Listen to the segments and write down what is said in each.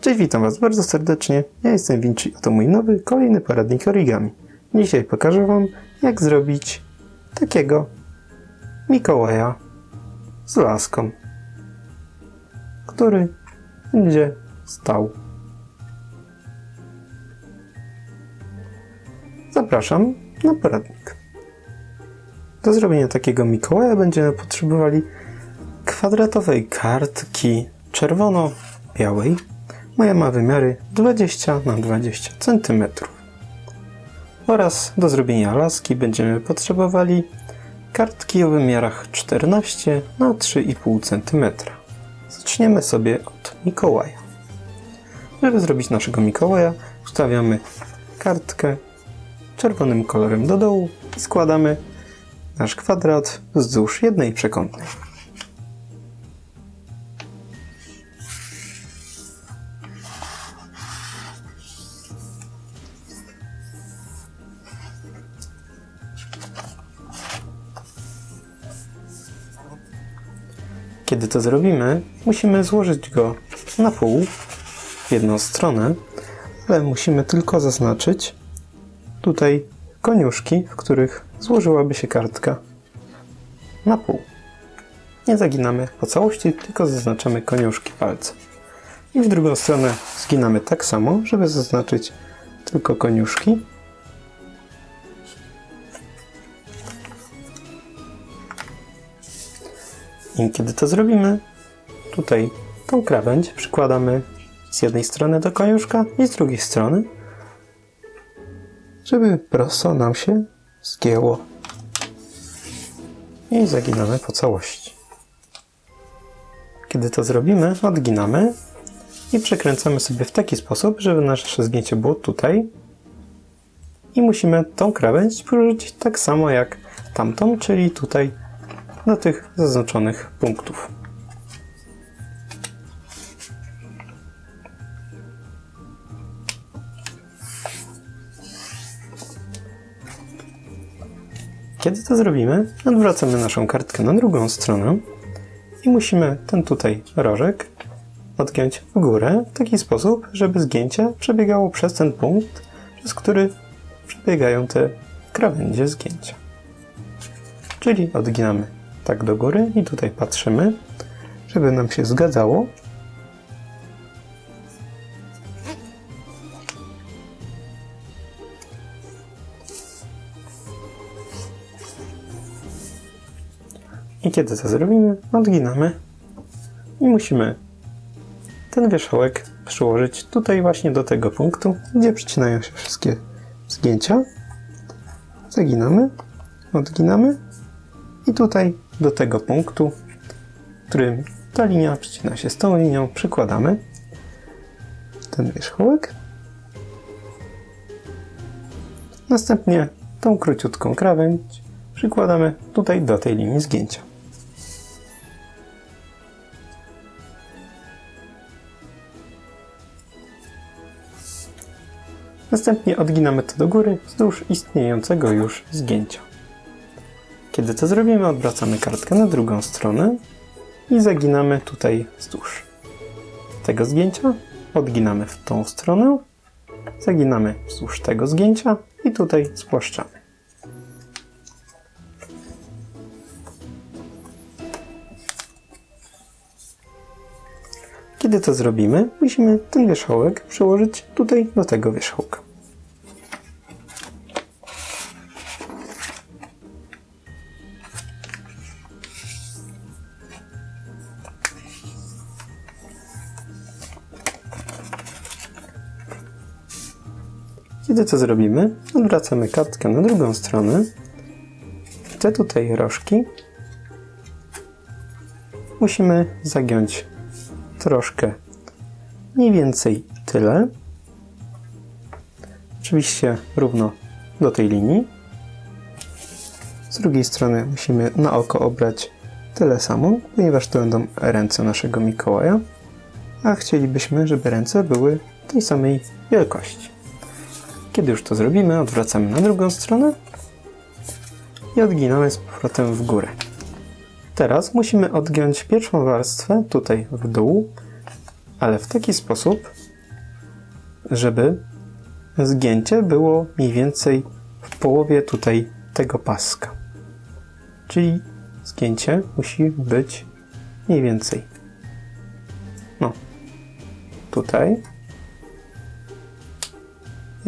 Cześć, witam Was bardzo serdecznie. Ja jestem Vinci, a to mój nowy, kolejny poradnik origami. Dzisiaj pokażę Wam, jak zrobić takiego Mikołaja z laską, który będzie stał. Zapraszam na poradnik. Do zrobienia takiego Mikołaja będziemy potrzebowali kwadratowej kartki czerwono-białej. Moja ma wymiary 20 na 20 cm. Oraz do zrobienia laski będziemy potrzebowali kartki o wymiarach 14 na 3,5 cm. Zaczniemy sobie od Mikołaja. Żeby zrobić naszego Mikołaja, ustawiamy kartkę czerwonym kolorem do dołu i składamy nasz kwadrat wzdłuż jednej przekątnej. Kiedy to zrobimy, musimy złożyć go na pół w jedną stronę, ale musimy tylko zaznaczyć tutaj koniuszki, w których złożyłaby się kartka na pół. Nie zaginamy po całości, tylko zaznaczamy koniuszki palca. I w drugą stronę zginamy tak samo, żeby zaznaczyć tylko koniuszki. I kiedy to zrobimy, tutaj tą krawędź przykładamy z jednej strony do koniuszka i z drugiej strony, żeby prosto nam się zgięło. I zaginamy po całości. Kiedy to zrobimy, odginamy i przekręcamy sobie w taki sposób, żeby nasze zgięcie było tutaj. I musimy tą krawędź przyrzucić tak samo jak tamtą, czyli tutaj do tych zaznaczonych punktów. Kiedy to zrobimy, odwracamy naszą kartkę na drugą stronę i musimy ten tutaj rożek odgiąć w górę w taki sposób, żeby zgięcie przebiegało przez ten punkt, przez który przebiegają te krawędzie zgięcia. Czyli odginamy tak do góry i tutaj patrzymy, żeby nam się zgadzało. I kiedy to zrobimy, odginamy i musimy ten wierzchołek przyłożyć tutaj właśnie do tego punktu, gdzie przycinają się wszystkie zgięcia. Zaginamy, odginamy i tutaj do tego punktu, w którym ta linia przycina się z tą linią, przykładamy ten wierzchołek. Następnie tą króciutką krawędź przykładamy tutaj do tej linii zgięcia. Następnie odginamy to do góry wzdłuż istniejącego już zgięcia. Kiedy to zrobimy, odwracamy kartkę na drugą stronę i zaginamy tutaj wzdłuż tego zgięcia. Odginamy w tą stronę, zaginamy wzdłuż tego zgięcia i tutaj spłaszczamy. Kiedy to zrobimy, musimy ten wierzchołek przełożyć tutaj do tego wierzchołka. Kiedy to zrobimy, odwracamy kartkę na drugą stronę. Te tutaj rożki musimy zagiąć troszkę, mniej więcej tyle. Oczywiście równo do tej linii. Z drugiej strony musimy na oko obrać tyle samo, ponieważ to będą ręce naszego Mikołaja, a chcielibyśmy, żeby ręce były tej samej wielkości. Kiedy już to zrobimy, odwracamy na drugą stronę i odginamy z powrotem w górę. Teraz musimy odgiąć pierwszą warstwę tutaj w dół, ale w taki sposób, żeby zgięcie było mniej więcej w połowie tutaj tego paska. Czyli zgięcie musi być mniej więcej. No, tutaj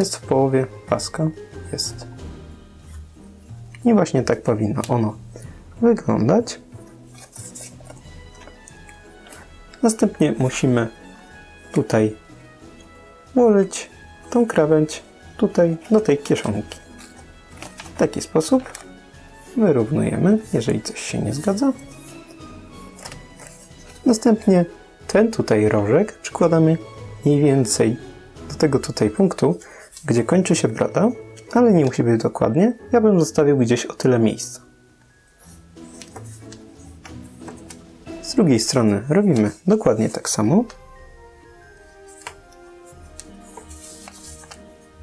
jest w połowie paska. Jest. I właśnie tak powinno ono wyglądać. Następnie musimy tutaj włożyć tą krawędź tutaj do tej kieszonki. W taki sposób wyrównujemy, jeżeli coś się nie zgadza. Następnie ten tutaj rożek przykładamy mniej więcej do tego tutaj punktu, gdzie kończy się broda, ale nie musi być dokładnie. Ja bym zostawił gdzieś o tyle miejsca. Z drugiej strony robimy dokładnie tak samo.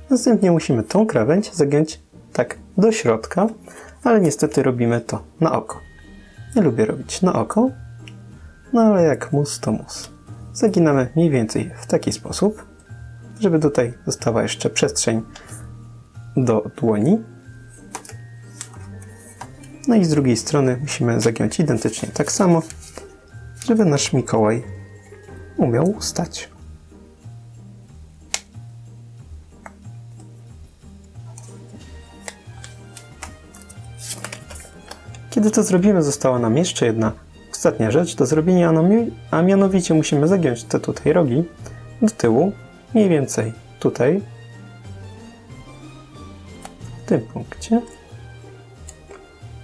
Następnie musimy tą krawędź zagiąć tak do środka, ale niestety robimy to na oko. Nie lubię robić na oko, no ale jak mus to mus. Zaginamy mniej więcej w taki sposób, żeby tutaj została jeszcze przestrzeń do dłoni. No i z drugiej strony musimy zagiąć identycznie tak samo, żeby nasz Mikołaj umiał stać. Kiedy to zrobimy, została nam jeszcze jedna ostatnia rzecz do zrobienia, a mi- a mianowicie musimy zagiąć te tutaj rogi do tyłu, mniej więcej tutaj, w tym punkcie,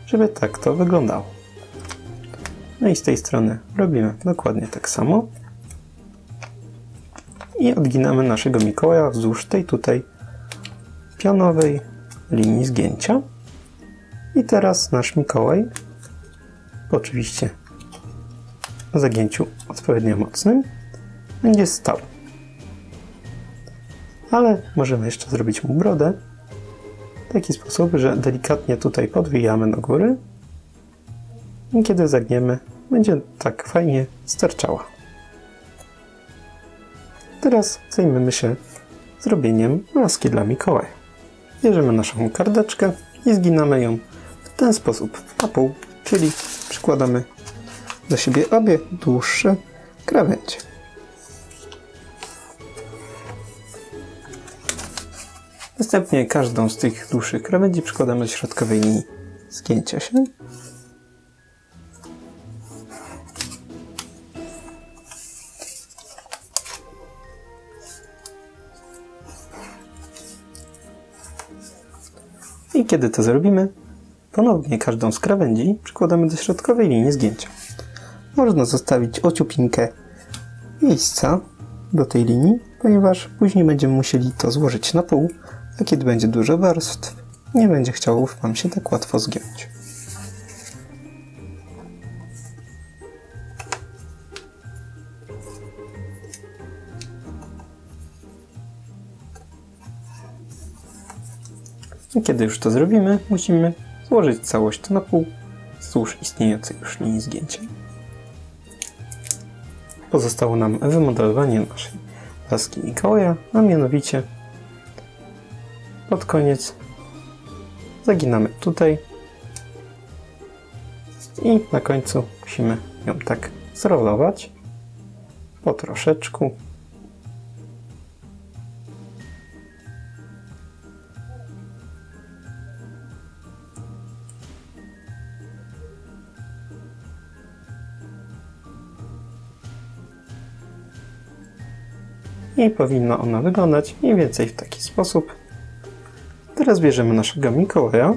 żeby tak to wyglądało. No i z tej strony robimy dokładnie tak samo. I odginamy naszego Mikołaja wzdłuż tej tutaj pionowej linii zgięcia. I teraz nasz Mikołaj, oczywiście zagięciu odpowiednio mocnym, będzie stał. Ale możemy jeszcze zrobić mu brodę w taki sposób, że delikatnie tutaj podwijamy do góry i kiedy zagniemy, będzie tak fajnie sterczała. Teraz zajmiemy się zrobieniem maski dla Mikołaja. Bierzemy naszą kardeczkę i zginamy ją w ten sposób na pół, czyli przykładamy do siebie obie dłuższe krawędzie. Następnie każdą z tych dłuższych krawędzi przykładamy do środkowej linii zgięcia się. I kiedy to zrobimy, ponownie każdą z krawędzi przykładamy do środkowej linii zgięcia. Można zostawić ociupinkę miejsca do tej linii, ponieważ później będziemy musieli to złożyć na pół, a kiedy będzie dużo warstw, nie będzie chciało Wam się tak łatwo zgiąć. I kiedy już to zrobimy, musimy złożyć całość na pół wzdłuż istniejącej już linii zgięcia. Pozostało nam wymodelowanie naszej laski Mikołaja, a mianowicie pod koniec zaginamy tutaj i na końcu musimy ją tak zrolować po troszeczku. I powinna ona wyglądać mniej więcej w taki sposób. Teraz bierzemy naszego Mikołaja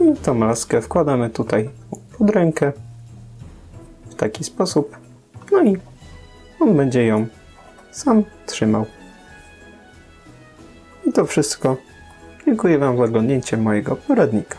i tą laskę wkładamy tutaj pod rękę w taki sposób. No i on będzie ją sam trzymał. I to wszystko. Dziękuję Wam za oglądnięcie mojego poradnika.